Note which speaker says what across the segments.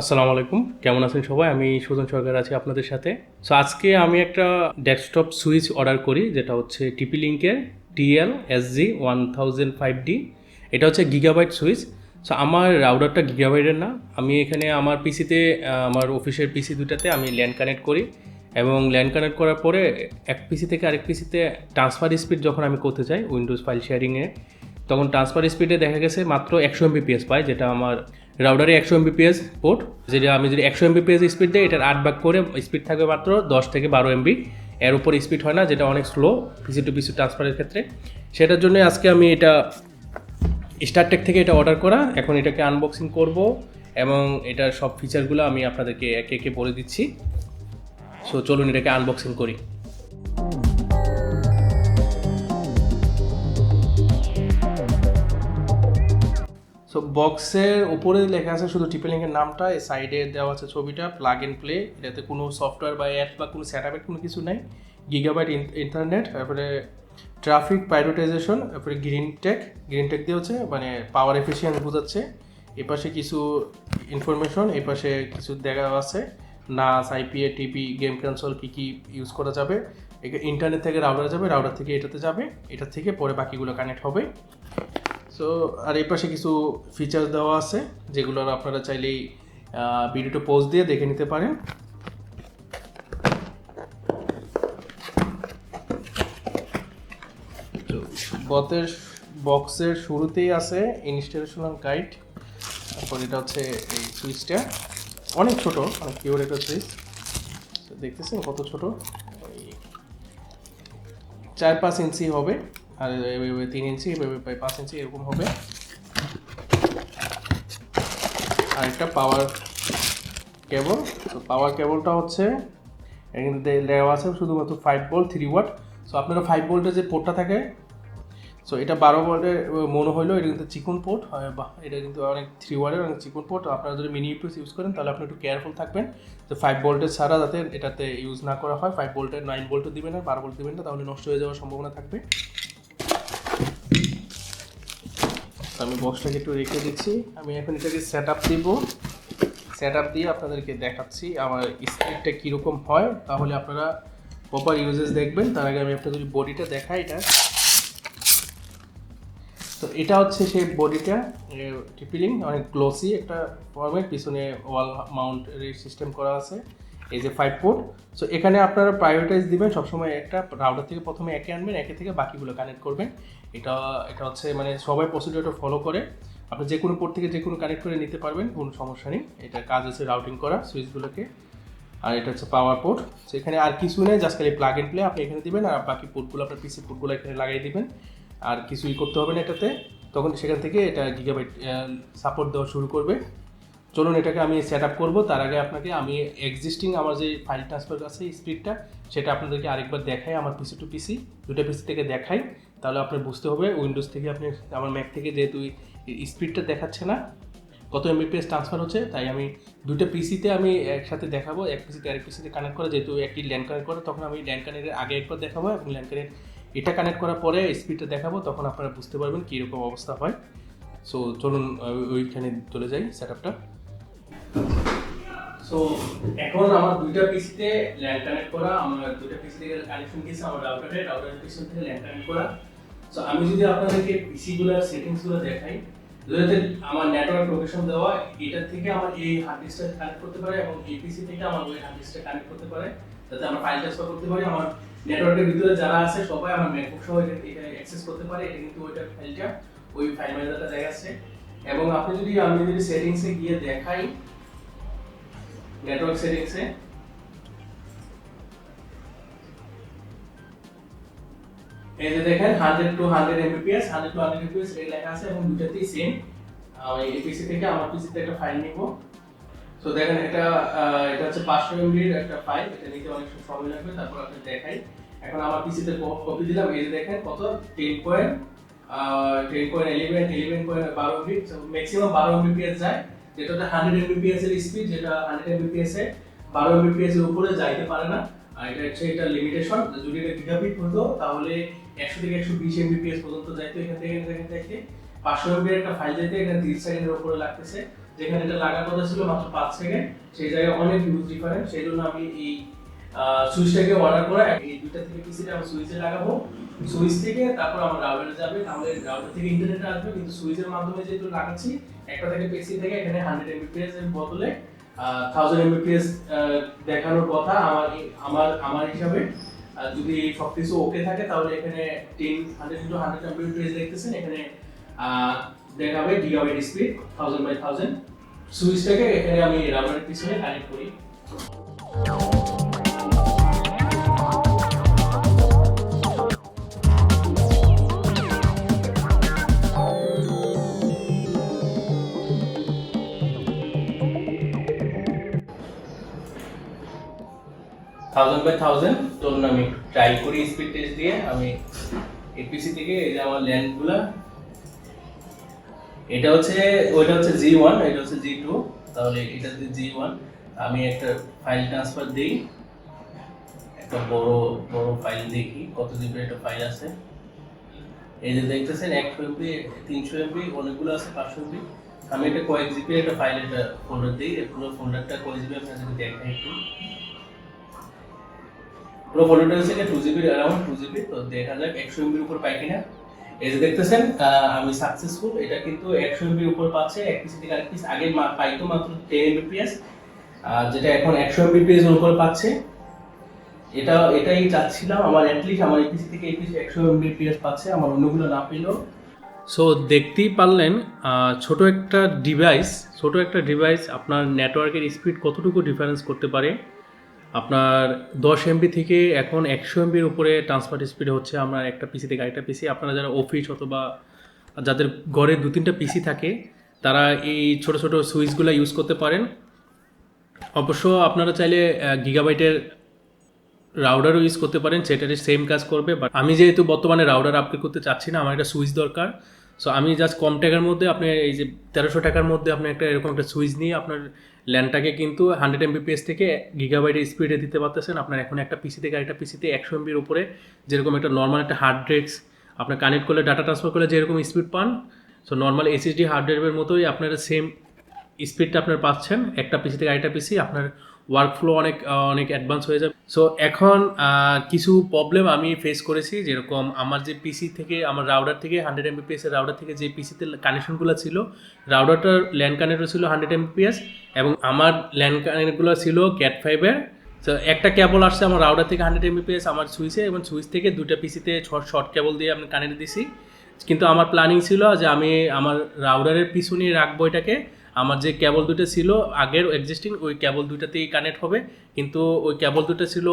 Speaker 1: আসসালামু আলাইকুম। কেমন আছেন সবাই? আমি সুজন সরকার আছি আপনাদের সাথে। সো আজকে আমি একটা ডেস্কটপ সুইচ অর্ডার করি, যেটা হচ্ছে টিপি লিঙ্কের TL SG one thousand five D এটা হচ্ছে গিগাবাইট সুইচ সো আমার রাউডারটা গিগাবাইটের না। আমি এখানে আমার পিসিতে আমার অফিসের পিসি দুটাতে আমি ল্যান্ড কানেক্ট করি এবং ল্যান্ড কানেক্ট করার পরে এক পিসি থেকে আরেক পিসিতে ট্রান্সফার স্পিড যখন আমি করতে চাই উইন্ডোজ ফাইল শেয়ারিংয়ে তখন ট্রান্সফার স্পিডে দেখা গেছে মাত্র একশো এমবিপিএস পাই, যেটা আমার রাউডারে একশো এমবিপিএস পোর্ট যেটা আমি যদি একশো এমবিপিএস স্পিড দিই, এটার আট ভাগ করে স্পিড থাকবে মাত্র দশ থেকে বারো এমবি এর উপর স্পিড হয় না, যেটা অনেক স্লো পিসি টু পিসি ট্রান্সফারের ক্ষেত্রে। সেটার জন্য আজকে আমি এটা স্টারটেক থেকে এটা অর্ডার করা। এখন এটাকে আনবক্সিং করব এবং এটার সব ফিচারগুলো আমি আপনাদেরকে একে একে বলে দিচ্ছি। সো চলুন এটাকে আনবক্সিং করি। সো বক্সের উপরে লেখা আছে শুধু টিপেলিংয়ের নামটা, এই সাইডে দেওয়া আছে ছবিটা প্লাগ এন্ড প্লে এটাতে কোনো সফটওয়্যার বা অ্যাপ বা কোনো সেট কোনো কিছু নাই। গিগাবাইট ইন্টারনেট তারপরে ট্রাফিক প্রাইভেটাইজেশন তারপরে গ্রিন টেক গ্রিন টেক দিয়ে হচ্ছে মানে পাওয়ার এফিসিয়েন্ট বোঝাচ্ছে। এপাশে কিছু ইনফরমেশন এপাশে কিছু দেখা আছে। NAS IPA TP game console কী কী ইউজ করা যাবে। ইন্টারনেট থেকে রাউডার যাবে রাউডার থেকে এটাতে যাবে এটা থেকে পরে বাকিগুলো কানেক্ট হবে। সো আর এই পাশে কিছু ফিচার্স দেওয়া আছে, যেগুলো আপনারা চাইলেই ভিডিওটা পোস্ট দিয়ে দেখে নিতে পারেন। বতের বক্সের শুরুতেই আছে ইনস্টলেশনাল গাইড তারপর এটা হচ্ছে এই সুইচটা অনেক ছোট, অনেক কিউর একটা সুইচ দেখতেছেন কত ছোট? চার পাঁচ ইঞ্চি হবে। আর এভাবে তিন ইঞ্চি পাঁচ ইঞ্চি এরকম হবে আর একটা পাওয়ার কেবল তো পাওয়ার কেবলটা হচ্ছে এখানে দেওয়া আছে শুধুমাত্র five volt three watt so আপনারা ফাইভ ভোল্টের যে পোর্টটা থাকে সো এটা বারো ভোল্টের মনে হলো এটা কিন্তু চিকন পোর্ট এটা কিন্তু অনেক থ্রি ওয়ার্ডের অনেক চিকন পোর্ট আপনারা যদি মিনি ইউপিএস ইউজ করেন, তাহলে আপনি একটু কেয়ারফুল থাকবেন, যে ফাইভ ভোল্টের ছাড়া যাতে এটাতে ইউজ না করা হয় ফাইভ ভোল্টের নাইন ভোল্টও দিবেন না বারো ভোল্ট দিবেন না, তাহলে নষ্ট হয়ে যাওয়ার সম্ভাবনা থাকবে। আমি বক্সটাকে একটু রেখে দিচ্ছি। আমি এখন এটাকে সেট আপ দিব। সেট আপ দিয়ে আপনাদেরকে দেখাচ্ছি আমার স্পিডটা কীরকম হয়। তাহলে আপনারা প্রপার ইউজেস দেখবেন। তার আগে আমি আপনাদের বডিটা দেখাই এটা। তো এটা হচ্ছে সেই বডিটা। টিপিলিং অনেক গ্লোসি একটা ফর্মের পিছনে ওয়াল মাউন্ট সিস্টেম করা আছে। এই যে ফাইভ পোর্ট সো এখানে আপনারা প্রায়োরিটাইজ দিবেন। সবসময় একটা রাউটার থেকে প্রথমে একে আনবেন, একে থেকে বাকিগুলো কানেক্ট করবেন। এটা এটা হচ্ছে মানে সবাই প্রসিডিওরটা ফলো করে। আপনি যে কোনো পোর্ট থেকে যে কোনো কানেক্ট করে নিতে পারবেন, কোনো সমস্যা নেই। এটা কাজ আছে রাউটিং করা সুইচগুলোকে আর এটা হচ্ছে পাওয়ার পোর্ট সেখানে আর কিছু নেই জাস্ট খালি প্লাগ এন্ড প্লে আপনি এখানে দিবেন আর বাকি পোর্টগুলো আপনার পিসি পোর্টগুলো এখানে লাগিয়ে দিবেন। আর কিছুই করতে হবে না এটাতে। তখন সেখান থেকে এটা গিগাবাইট সাপোর্ট দেওয়া শুরু করবে। চলুন এটাকে আমি সেট আপ করব। তার আগে আপনাকে আমি এক্সিস্টিং আমার যে ফাইল ট্রান্সফার আছে স্পিডটা সেটা আপনাদেরকে আরেকবার দেখাই, আমার পিসি টু পিসি দুটো পিসি থেকে দেখাই। তাহলে আপনার বুঝতে হবে উইন্ডোজ থেকে আপনি, আমার ম্যাক থেকে যেহেতু স্পিডটা দেখাচ্ছে না, কত এমবিপিএস ট্রান্সফার হচ্ছে, তাই আমি দুটো পিসিতে আমি একসাথে দেখাবো, এক পিসিতে আরেক পিসিতে কানেক্ট করে, যেহেতু একটি ল্যান্ড কানেক্ট করে, তখন আমি ল্যান্ড কানেক্টের আগে একবার দেখাবো এবং ল্যান্ড কানেক্ট এটা কানেক্ট করার পরে স্পিডটা দেখাবো, তখন আপনারা বুঝতে পারবেন কীরকম অবস্থা হয়। সো চলুন ওইখানে চলে যাই সেট আপটা সো এখন আমার দুইটা পিসিতে ল্যান্ড কানেক্ট করা, আমার দুইটা পিসি থেকে কানেকশন দিয়েছে আমার রাউটারে রাউটারের পিছন থেকে ল্যান্ড কানেক্ট করা। সো আমি যদি আপনাদেরকে পিসি গুলোর সেটিংসগুলো দেখাই যাতে আমার নেটওয়ার্ক লোকেশন দেওয়া, এটা থেকে আমার এই হার্ড ডিস্কটা কানেক্ট করতে পারে এবং এই পিসি থেকে আমার ওই হার্ড ডিস্কটা কানেক্ট করতে পারে, যাতে আমরা ফাইল ট্রান্সফার করতে পারি। আমার নেটওয়ার্কের ভিতরে যারা আছে, সবাই আমার ম্যাকবুক সহ এটা এটা অ্যাক্সেস করতে পারে। এটা কিন্তু ওইটা ফাইলটা ওই ফাইল ম্যানেজারটা দেখাচ্ছে। এবং আপনি যদি, আমি যদি সেটিংসে গিয়ে দেখাই নেটওয়ার্ক সেটিংসে এই যে দেখেন hundred to hundred Mbps hundred to hundred Mbps এই লেখা আছে এবং দুটাতেই সেম এই পিসি থেকে আমার পিসিতে একটা ফাইল নিব। তো দেখেন, এটা এটা হচ্ছে পাঁচশো এমবির একটা ফাইল এটা নিতে অনেক সময় লাগবে, তারপর আপনি দেখাই। এখন আমার পিসিতে কপি দিলাম, এই যে দেখেন, কত? Ten point ten point eleven eleven point বারো এমবি ম্যাক্সিমাম বারো এমবিপিএস যায়। যেটা হান্ড্রেড এমবিপিএস এর স্পিড যেটা হান্ড্রেড এমবিপিএস এ বারো এমবিপিএস এর উপরে যাইতে পারে না। আর এটা হচ্ছে এটা লিমিটেশন যদি এটা গিগাবিট হতো, তাহলে একশো থেকে একশো বিশ এমবিপিএস পর্যন্ত যাইতো এখান থেকে এখান থেকে পাঁচশো এমবি একটা ফাইল যেতে এখানে তিরিশ সেকেন্ডের উপরে লাগতেছে। যেখানে এটা লাগার কথা ছিল মাত্র পাঁচ সেকেন্ড সেই জায়গায় অনেক ইউজ ডিফারেন্ট সেই জন্য আমি এই সুইচটাকে অর্ডার করে এই দুইটা থেকে পিসিটা আমি সুইচে লাগাবো। সুইচ থেকে তারপর আমার রাউটারে যাবে, তাহলে রাউটার থেকে ইন্টারনেট আসবে, কিন্তু সুইচের মাধ্যমে যেহেতু লাগাচ্ছি, একটা থেকে পিসি থেকে এখানে হান্ড্রেড এমবিপিএস এর বদলে থাউজেন্ড এমবিপিএস দেখানোর কথা আমার আমার আমার হিসাবে। যদি সবকিছু ওকে থাকে, তাহলে এখানে ten hundred into hundred Mbps দেখতেছেন, এখানে দেখাবে gigabyte speed thousand by thousand সুইচটাকে এখানে আমি রাউটারের পিছনে কানেক্ট করি। থাউজেন্ড বাই থাউজেন্ড ধরুন আমি ট্রাই করি স্পিড টেস্ট দিয়ে, আমি এপিসি থেকে এই যে আমার ল্যান্ডগুলা এটা হচ্ছে, ওইটা হচ্ছে জি ওয়ান এটা হচ্ছে জি টু তাহলে এটা হচ্ছে জি ওয়ান আমি একটা ফাইল ট্রান্সফার দিই, একটা বড় বড় ফাইল দেখি, কত জিবির একটা ফাইল আছে, এই যে দেখতেছেন একশো এমবি তিনশো এমবি অনেকগুলো আছে, পাঁচশো এমবি আমি একটা কয়েক জিবি একটা ফাইল একটা ফোল্ডার দিই পুরো ফোল্ডারটা কয়েক জিবি আপনাদেরকে দেখাই একটু। পুরো ফোল্ডারটা হচ্ছে two GB around two GB তো দেখা যাক একশো এমবির উপর পাই কিনা। এই যে দেখতেছেন আমি সাকসেসফুল এটা কিন্তু একশো এমবির উপর পাচ্ছে, এক থেকে আরেক আগে পাইতো মাত্র টেন এমবিপিএস যেটা এখন একশো এমবিপিএস এর উপর পাচ্ছে। এটা, এটাই চাচ্ছিলাম, আমার অ্যাটলিস্ট আমার এপিসি থেকে এপিসি একশো এমবিপিএস পাচ্ছে, আমার অন্যগুলো না পেলেও। সো দেখতেই পারলেন ছোট একটা ডিভাইস ছোট একটা ডিভাইস আপনার নেটওয়ার্কের স্পিড কতটুকু ডিফারেন্স করতে পারে? আপনার দশ এমবি থেকে এখন একশো এমবির উপরে ট্রান্সফার স্পিড হচ্ছে আমরা একটা পিসি থেকে আরেকটা পিসি আপনারা যারা অফিস অথবা যাদের ঘরে দু তিনটা পিসি থাকে, তারা এই ছোট ছোট সুইচগুলো ইউজ করতে পারেন। অবশ্য আপনারা চাইলে গিগাবাইটের রাউডারও ইউজ করতে পারেন সেটারই সেম কাজ করবে। বাট আমি যেহেতু বর্তমানে রাউডার আপগ্রেড করতে চাচ্ছি না, আমার একটা সুইচ দরকার। সো আমি জাস্ট কম টাকার মধ্যে আপনি এই যে তেরোশো টাকার মধ্যে আপনি একটা এরকম একটা সুইচ নিয়ে আপনার ল্যান্ডটাকে কিন্তু হান্ড্রেড এমবিপিএস থেকে গিগাবাইটের স্পিডে দিতে পারতেছেন। আপনার এখন একটা পিসি থেকে একটা পিসিতে একশো এমবির উপরে যেরকম একটা নর্মাল একটা হার্ড ড্রেক্স আপনার কানেক্ট করলে ডাটা ট্রান্সফার করলে যেরকম স্পিড পান। সো নর্মাল এসএসডি হার্ড ড্রাইভের মতোই আপনার সেম স্পিডটা আপনার পাচ্ছেন। একটা পিসি থেকে আরেকটা পিসি আপনার ওয়ার্ক ফ্লো অনেক অনেক অ্যাডভান্স হয়ে যাবে। সো এখন কিছু প্রবলেম আমি ফেস করেছি, যেরকম আমার যে পিসি থেকে, আমার রাউডার থেকে হান্ড্রেড এমবিপিএস এর রাউডার থেকে যে পিসিতে কানেকশনগুলো ছিল রাউডারটার ল্যান্ড কানেক্টর ছিল হান্ড্রেড এমবিপিএস এবং আমার ল্যান্ড কানেক্টগুলো ছিল ক্যাট ফাইভের তো একটা কেবল আসছে আমার রাউডার থেকে হান্ড্রেড এমবিপিএস আমার সুইচে এবং সুইচ থেকে দুটা পিসিতে শর্ট কেবল দিয়ে আমি কানেক্ট দিছি। কিন্তু আমার প্ল্যানিং ছিল যে আমি আমার রাউডারের পিছনে রাখব এটাকে। আমার যে কেবল দুটো ছিল, আগের এক্সিস্টিং ওই কেবল দুটাতেই কানেক্ট হবে। কিন্তু ওই কেবল দুটো ছিল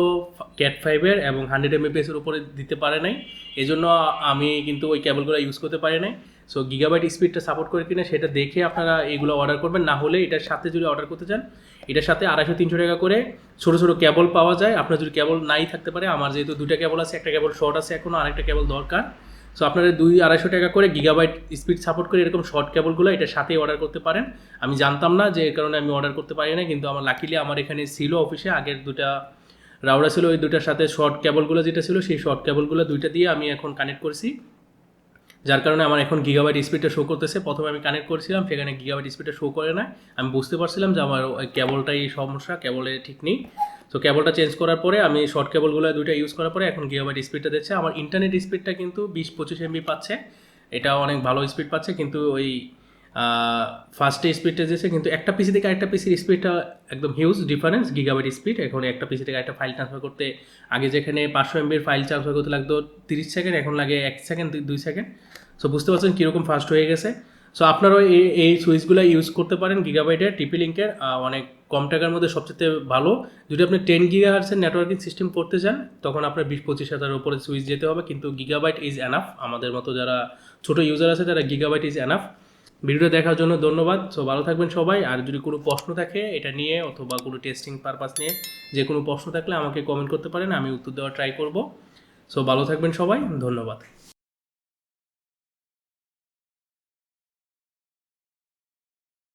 Speaker 1: ক্যাট ফাইভের এবং হান্ড্রেড এমবিপিএস এর উপরে দিতে পারে নাই। এই জন্য আমি কিন্তু ওই কেবলগুলো ইউজ করতে পারি নাই। সো গিগাবাইট স্পিডটা সাপোর্ট করে কিনা সেটা দেখে আপনারা এগুলো অর্ডার করবেন। না হলে এটার সাথে যদি অর্ডার করতে চান, এটার সাথে আড়াইশো তিনশো টাকা করে ছোটো ছোটো কেবল পাওয়া যায়। আপনার যদি কেবল নাই থাকতে পারে, আমার যেহেতু দুটা কেবল আছে, একটা কেবল শর্ট আছে এখনও আরেকটা কেবল দরকার। সো আপনারা দুই আড়াইশো টাকা করে গিগাবাইট স্পিড সাপোর্ট করে এরকম শর্ট কেবলগুলো এটার সাথেই অর্ডার করতে পারেন। আমি জানতাম না যে এর কারণে আমি অর্ডার করতে পারি না কিন্তু আমার লাকিলি আমার এখানে ছিল অফিসে আগের দুটা রাউডার ছিল, ওই দুটার সাথে শর্ট কেবলগুলো যেটা ছিল, সেই শর্ট কেবলগুলো দুইটা দিয়ে আমি এখন কানেক্ট করছি। যার কারণে আমার এখন গিগাবাইট স্পিডটা শো করতেছে। প্রথমে আমি কানেক্ট করেছিলাম, সেখানে গিগাবাইট স্পিডটা শো করে না আমি বুঝতে পারছিলাম যে আমার ওই কেবলটাই সমস্যা কেবলে ঠিক নেই। তো কেবলটা চেঞ্জ করার পরে আমি শর্ট কেবলগুলো দুইটা ইউজ করার পরে এখন গিগাবাইট স্পিডটা দিচ্ছে। আমার ইন্টারনেট স্পিডটা কিন্তু বিশ পঁচিশ এমবি পাচ্ছে। এটা অনেক ভালো স্পিড পাচ্ছে, কিন্তু ওই ফার্স্টে স্পিডটা দিয়েছে। কিন্তু একটা পিসি থেকে আরেকটা পিসির স্পিডটা একদম হিউজ ডিফারেন্স গিগাবাইট স্পিড এখন একটা পিসি থেকে একটা ফাইল ট্রান্সফার করতে, আগে যেখানে পাঁচশো এমবির ফাইল ট্রান্সফার করতে লাগতো তিরিশ সেকেন্ড এখন লাগে এক সেকেন্ড দুই সেকেন্ড সো বুঝতে পারছেন কীরকম ফাস্ট হয়ে গেছে। সো আপনারাও এই এই সুইচগুলো ইউজ করতে পারেন গিগাবাইটের টিপি লিঙ্কের অনেক কম টাকার মধ্যে সবচেয়ে ভালো। যদি আপনি টেন গিগা হার্সের নেটওয়ার্কিং সিস্টেম করতে চান, তখন আপনার বিশ পঁচিশ হাজারের উপরে সুইচ যেতে হবে। কিন্তু গিগাবাইট ইজ এনাফ আমাদের মতো যারা ছোট ইউজার আছে, তারা গিগাবাইট ইজ এনাফ ভিডিওটা দেখার জন্য ধন্যবাদ। সো ভালো থাকবেন সবাই। আর যদি কোনো প্রশ্ন থাকে এটা নিয়ে, অথবা কোনো টেস্টিং পারপাস নিয়ে যে কোনো প্রশ্ন থাকলে আমাকে কমেন্ট করতে পারেন, আমি উত্তর দেওয়ার ট্রাই করব। সো ভালো থাকবেন সবাই। ধন্যবাদ।